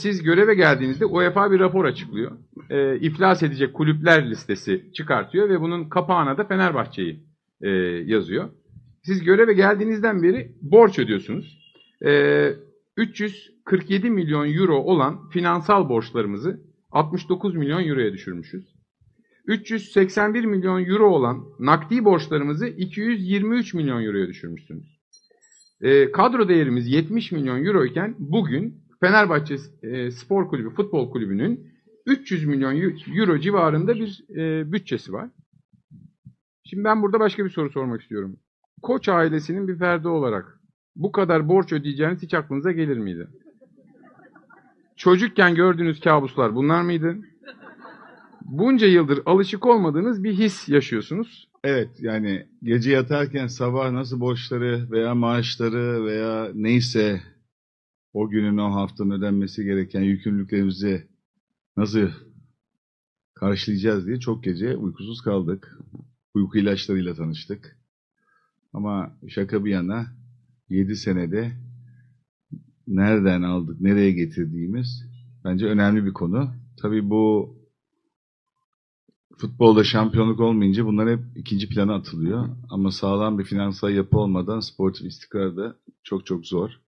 Siz göreve geldiğinizde UEFA bir rapor açıklıyor. Ee, iflas edecek kulüpler listesi çıkartıyor ve bunun kapağına da Fenerbahçe'yi e, yazıyor. Siz göreve geldiğinizden beri borç ödüyorsunuz. Ee, 347 milyon euro olan finansal borçlarımızı 69 milyon euroya düşürmüşüz. 381 milyon euro olan nakdi borçlarımızı 223 milyon euroya düşürmüşsünüz. Ee, kadro değerimiz 70 milyon euro iken bugün Fenerbahçe e, Spor Kulübü, Futbol Kulübü'nün 300 milyon euro civarında bir e, bütçesi var. Şimdi ben burada başka bir soru sormak istiyorum. Koç ailesinin bir ferdi olarak bu kadar borç ödeyeceğiniz hiç aklınıza gelir miydi? Çocukken gördüğünüz kabuslar bunlar mıydı? Bunca yıldır alışık olmadığınız bir his yaşıyorsunuz. Evet yani gece yatarken sabah nasıl borçları veya maaşları veya neyse o günün o haftanın ödenmesi gereken yükümlülüklerimizi nasıl karşılayacağız diye çok gece uykusuz kaldık. Uyku ilaçlarıyla tanıştık. Ama şaka bir yana 7 senede nereden aldık, nereye getirdiğimiz bence önemli bir konu. Tabii bu futbolda şampiyonluk olmayınca bunlar hep ikinci plana atılıyor. Ama sağlam bir finansal yapı olmadan sportif istikrar da çok çok zor.